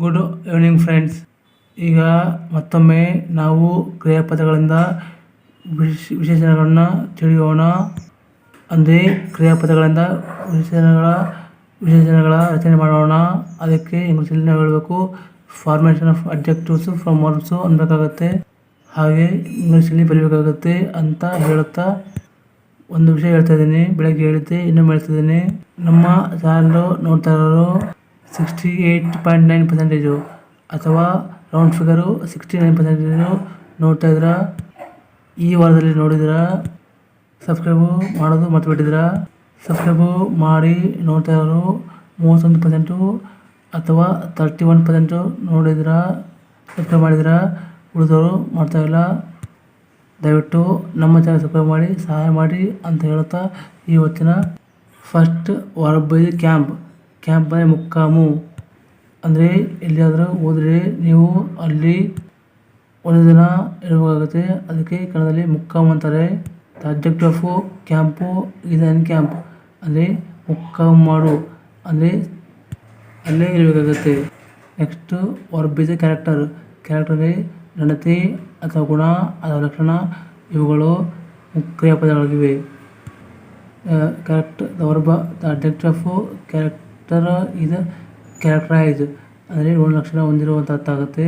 Good evening friends ಈಗ ಮತ್ತೊಮ್ಮೆ ನಾವು ಕ್ರಿಯಾಪದಗಳಿಂದ ವಿಶ್- ವಿಶೇಷಣಗಳನ್ನು ತಿಳಿಯೋಣ. ಅಂದರೆ ಕ್ರಿಯಾಪದಗಳಿಂದ ವಿಶೇಷಣಗಳ ವಿಶೇಷಣಗಳ ರಚನೆ ಮಾಡೋಣ. ಅದಕ್ಕೆ ಇಂಗ್ಲೀಷಲ್ಲಿ ನಾವು ಹೇಳಬೇಕು formation of objectives from verbs ಅನ್ಬೇಕಾಗತ್ತೆ ಹಾಗೆ ಇಂಗ್ಲೀಷಲ್ಲಿ ಬರೀಬೇಕಾಗತ್ತೆ ಅಂತ ಹೇಳುತ್ತಾ ಒಂದು ವಿಷಯ ಹೇಳ್ತಾ ಇದ್ದೀನಿ. ಬೆಳಗ್ಗೆ ಹೇಳಿದ್ದೆ, ಇನ್ನೊಮ್ಮೆ ಹೇಳ್ತಾ ಇದ್ದೀನಿ. ನಮ್ಮ ಚಾನಲ್ ನೋಡ್ತಾ ಇರೋರು sixty eight point nine percentage ಅಥವಾ round figure sixty nine percentage ನೋಡ್ತಾ ಇದ್ದೀರಾ? ಈ ವಾರದಲ್ಲಿ ನೋಡಿದಿರಾ ಸಬ್ಸ್ಕ್ರೈಬು ಮಾಡೋದು ಮತ್ತು ಬಿಟ್ಟಿದ್ದೀರಾ ಸಬ್ಸ್ಕ್ರೈಬು ಮಾಡಿ ನೋಡ್ತಾ ಇರೋರು ಮೂವತ್ತೊಂದು ಪರ್ಸೆಂಟು ಅಥವಾ ತರ್ಟಿ ಒನ್ ಪರ್ಸೆಂಟು ನೋಡಿದಿರಾ ಸಬ್ಸ್ಕ್ರೈಬ್ ಮಾಡಿದಿರಾ ಉಳಿದವರು ಮಾಡ್ತಾ ಇಲ್ಲ? ದಯವಿಟ್ಟು ನಮ್ಮ ಚಾನಲ್ ಸಬ್ಸ್ಕ್ರೈಬ್ ಮಾಡಿ, ಸಹಾಯ ಮಾಡಿ ಅಂತ ಹೇಳುತ್ತಾ ಇವತ್ತಿನ ಫಸ್ಟ್ ವಾರ ಇದು ಕ್ಯಾಂಪ್ ಕ್ಯಾಂಪ್ ಬೈ ಮುಕ್ಕಾಮು. ಅಂದರೆ ಎಲ್ಲಿಯಾದರೂ ಹೋದರೆ ನೀವು ಅಲ್ಲಿ ಒಂದು ದಿನ ಇರಬೇಕಾಗುತ್ತೆ. ಅದಕ್ಕೆ ಕನ್ನಡದಲ್ಲಿ ಮುಕ್ಕಾಮು ಅಂತಾರೆ. ದ ಅಬ್ಜೆಕ್ಟ್ ಆಫ್ ಕ್ಯಾಂಪು ಇದು ಅನ್ ಕ್ಯಾಂಪ್ ಅಂದರೆ ಮುಕ್ಕಾಮು ಮಾಡು. ಅಂದರೆ ಅಲ್ಲೇ ಇರಬೇಕಾಗುತ್ತೆ. ನೆಕ್ಸ್ಟು ವರ್ಬ್ ಇಸ್ ಕ್ಯಾರೆಕ್ಟರ್ ಕ್ಯಾರೆಕ್ಟರ್ಗೆ ನಡತೆ ಅಥವಾ ಗುಣ ಅಥವಾ ಲಕ್ಷಣ. ಇವುಗಳು ಕ್ರಿಯಾಪದಗಳಾಗಿವೆ correct the verb the object of character ಇದು ಕ್ಯಾರೆಕ್ಟರೈಸ್ ಅಂದರೆ ಗುಣಲಕ್ಷಣ ಹೊಂದಿರುವಂಥ ಅರ್ಥ ಆಗುತ್ತೆ.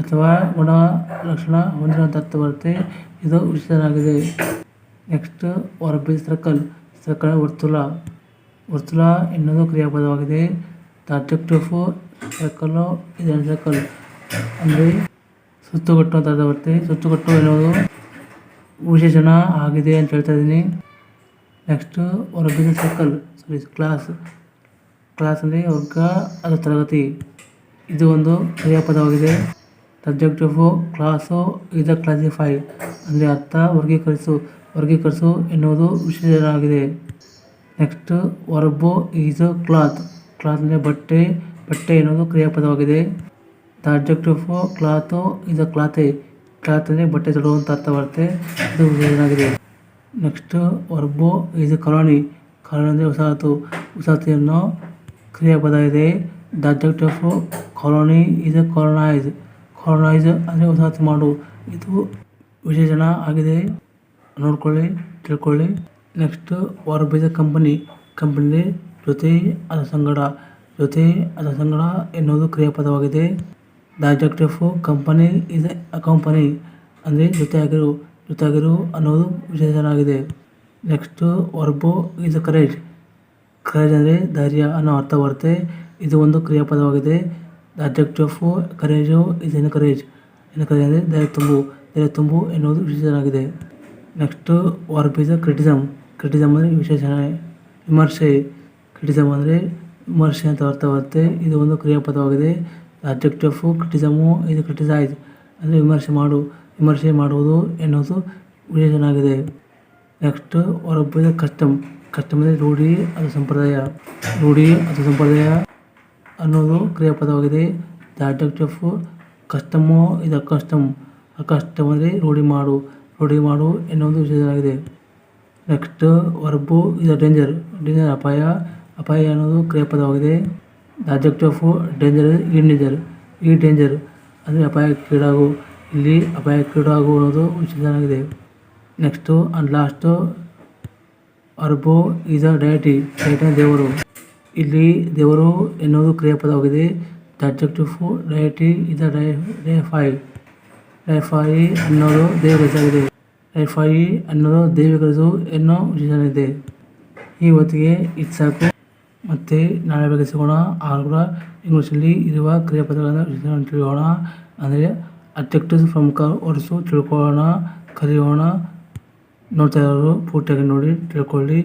ಅಥವಾ ಗುಣ ಲಕ್ಷಣ ಹೊಂದಿರುವಂಥ ಅರ್ಥ ಬರುತ್ತೆ. ಇದು ವಿಶೇಷವಾಗಿದೆ ನೆಕ್ಸ್ಟ್ ಇಸ್ ಸರ್ಕಲ್ ಸರ್ಕಲ್ ವರ್ತುಲ. ವರ್ತುಲ ಎನ್ನುವುದು ಕ್ರಿಯಾಪದವಾಗಿದೆ. ದ ಅಬ್ಜೆಕ್ಟ್ ಆಫ್ ಸರ್ಕಲ್ಲು ಇದು ಸರ್ಕಲ್ ಅಂದರೆ ಸುತ್ತುಗಟ್ಟು ಅಂತ ಅರ್ಥ ಬರುತ್ತೆ. ಸುತ್ತುಗಟ್ಟು ಎನ್ನುವುದು ವಿಶೇಷಣ ಆಗಿದೆ ಅಂತ ಹೇಳ್ತಾ ಇದ್ದೀನಿ. ನೆಕ್ಸ್ಟು ವರ್ಗ ಸರ್ಕಲ್ ಸಾರಿ ಕ್ಲಾಸ್ ಕ್ಲಾಸ್ ಅಂದರೆ ವರ್ಗ ಅದು ತರಗತಿ. ಇದು ಒಂದು ಕ್ರಿಯಾಪದವಾಗಿದೆ ಸಬ್ಜೆಕ್ಟ್ ಆಫ್ ಕ್ಲಾಸು ಇದ ಕ್ಲಾಸಿಫೈ. ಅಂದರೆ ಅರ್ಥ ವರ್ಗೀಕರಿಸು ವರ್ಗೀಕರಿಸು ಎನ್ನುವುದು ವಿಶೇಷವಾಗಿದೆ. Next, verb is cloth cloth. ಅಂದರೆ ಬಟ್ಟೆ ಬಟ್ಟೆ ಎನ್ನುವುದು ಕ್ರಿಯಾಪದವಾಗಿದೆ the object of cloth is a clothe. Cloth ಅಂದರೆ ಬಟ್ಟೆ ತೊಡುವಂಥ ಅರ್ಥ ಬರುತ್ತೆ ಇದು ವಿಶೇಷನಾಗಿದೆ next, verb a colony colony. ಅಂದರೆ ವಸಾಹತು. ವಸಾಹತಿಯನ್ನು ಕ್ರಿಯಾಪದ ಇದೆ ದ ಆಫ್ ಕಾಲೋನಿ ಇದು ಕಾಲೋನೈಸ್ ಕಾಲೋನೈಸ್ ಅಂದರೆ ವಸಾಹತು ಮಾಡು ಇದು ವಿಶೇಷಣ ಆಗಿದೆ ನೋಡ್ಕೊಳ್ಳಿ ತಿಳ್ಕೊಳ್ಳಿ next verb is company company ಜೊತೆ ಅದ ಸಂಗಡ ಜೊತೆ ಅದ ಸಂಗಡ ಎನ್ನುವುದು ಕ್ರಿಯಾಪದವಾಗಿದೆ the of company is a company ಅಂದರೆ ಜೊತೆಯಾಗಿರು ಜೊತೆಯಾಗಿರು ಅನ್ನೋದು ವಿಶೇಷಣ ಆಗಿದೆ next verb is courage courage ಅಂದರೆ ಧೈರ್ಯ ಅನ್ನೋ ಅರ್ಥ ಬರುತ್ತೆ. ಇದು ಒಂದು ಕ್ರಿಯಾಪದವಾಗಿದೆ. Object of courage is encourage encourage ಅಂದರೆ ಧೈರ್ಯ ತುಂಬು. ಧೈರ್ಯ ತುಂಬು ಎನ್ನುವುದು ವಿಶೇಷವಾಗಿದೆ. Next verb is criticism criticism ಅಂದರೆ ವಿಶೇಷಣ, ವಿಮರ್ಶೆ. ಕ್ರಿಟಿಸಮ್ ಅಂದರೆ ವಿಮರ್ಶೆ ಅಂತ ಅರ್ಥ ಬರುತ್ತೆ. ಇದು ಒಂದು ಕ್ರಿಯಾಪದವಾಗಿದೆ. ಅಬ್ಜೆಕ್ಟ್ ಆಫ್ ಕ್ರಿಟಿಸಮು ಇದು ಕ್ರಿಟಿಸೈಸ್ ಅಂದರೆ ವಿಮರ್ಶೆ ಮಾಡು, ವಿಮರ್ಶೆ ಮಾಡುವುದು ಎನ್ನುವುದು ವಿಶೇಷನಾಗಿದೆ ನೆಕ್ಸ್ಟ್ ವರ್ಬ್ ಇಸ್ ಕಸ್ಟಮ್ ಅಂದರೆ ರೂಢಿ ಅದು ಸಂಪ್ರದಾಯ. ರೂಢಿ ಅದು ಸಂಪ್ರದಾಯ ಅನ್ನೋದು ಕ್ರಿಯಾಪದವಾಗಿದೆ. ದ ಅಬ್ಜೆಕ್ಟ್ ಆಫ್ ಕಸ್ಟಮು ಇದು ಕಸ್ಟಮ್ ಕಸ್ಟಮ್ ಅಂದರೆ ರೂಢಿ ಮಾಡು. ರೂಢಿ ಮಾಡು ಎನ್ನುವುದು ವಿಶೇಷವಾಗಿದೆ. ನೆಕ್ಸ್ಟ್ ವರ್ಬು ಇದು ಡೇಂಜರ್ ಡೇಂಜರ್ ಅಪಾಯ. ಅಪಾಯ ಅನ್ನೋದು ಕ್ರಿಯಾಪದವಾಗಿದೆ. ದ ಅಬ್ಜೆಕ್ಟ್ ಆಫ್ ಡೇಂಜರ್ ಈ ಡೇಂಜರ್ ಈ ಡೇಂಜರ್ ಅಂದರೆ ಅಪಾಯಕ್ಕೀಡಾಗು ಇಲ್ಲಿ ಅಪಾಯಕ್ಕೀಡಾಗು ಅನ್ನೋದು ವಿಶೇಷವಾಗಿದೆ. Next and last verb is a deity deity ದೇವರು. ಇಲ್ಲಿ ದೇವರು ಎನ್ನುವುದು ಕ್ರಿಯಾಪದವಾಗಿದೆ. The objective deity is a deify deify ಅನ್ನೋದು ದೇವರ ಹೆಸರಾಗಿದೆ ಡೈಫೈ ಅನ್ನೋದು ದೇವಿಗಳದು ಎನ್ನೋ ವಿಶೇಷಣ ಇದೆ ಈ ಹೊತ್ತಿಗೆ ಇದು ಸಾಕು. ಮತ್ತು ನಾಳೆ ಬಗ್ಗೆ ಸಿಗೋಣ. ಆಗ ಕೂಡ ಇಂಗ್ಲೀಷಲ್ಲಿ ಇರುವ ಕ್ರಿಯಾಪದಗಳನ್ನು ತಿಳಿಯೋಣ. ಅಂದರೆ ಅಬ್ಜೆಕ್ಟಿವ್ಸ್ ಪ್ರಮುಖ ಒರೆಸು ತಿಳ್ಕೊಳ್ಳೋಣ, ಕಲಿಯೋಣ. ನೋಡ್ತಾ ಇರೋರು ಪೂರ್ತಿಯಾಗಿ ನೋಡಿ, ತಿಳ್ಕೊಳ್ಳಿ.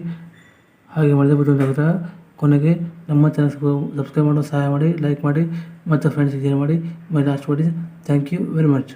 ಹಾಗೆ ಮಾಡಿದೆ ಬುದ್ಧಿವಂತಾಗುತ್ತೆ ಕೊನೆಗೆ ನಮ್ಮ ಚಾನಲ್ ಸಬ್ಸ್ಕ್ರೈಬ್ ಮಾಡೋ ಸಹಾಯ ಮಾಡಿ ಲೈಕ್ ಮಾಡಿ, ಮತ್ತು ಫ್ರೆಂಡ್ಸ್ ಶೇರ್ ಮಾಡಿ. ಮೈ ಲಾಸ್ಟ್ ಮಾಡಿ ಥ್ಯಾಂಕ್ ಯು ವೆರಿ ಮಚ್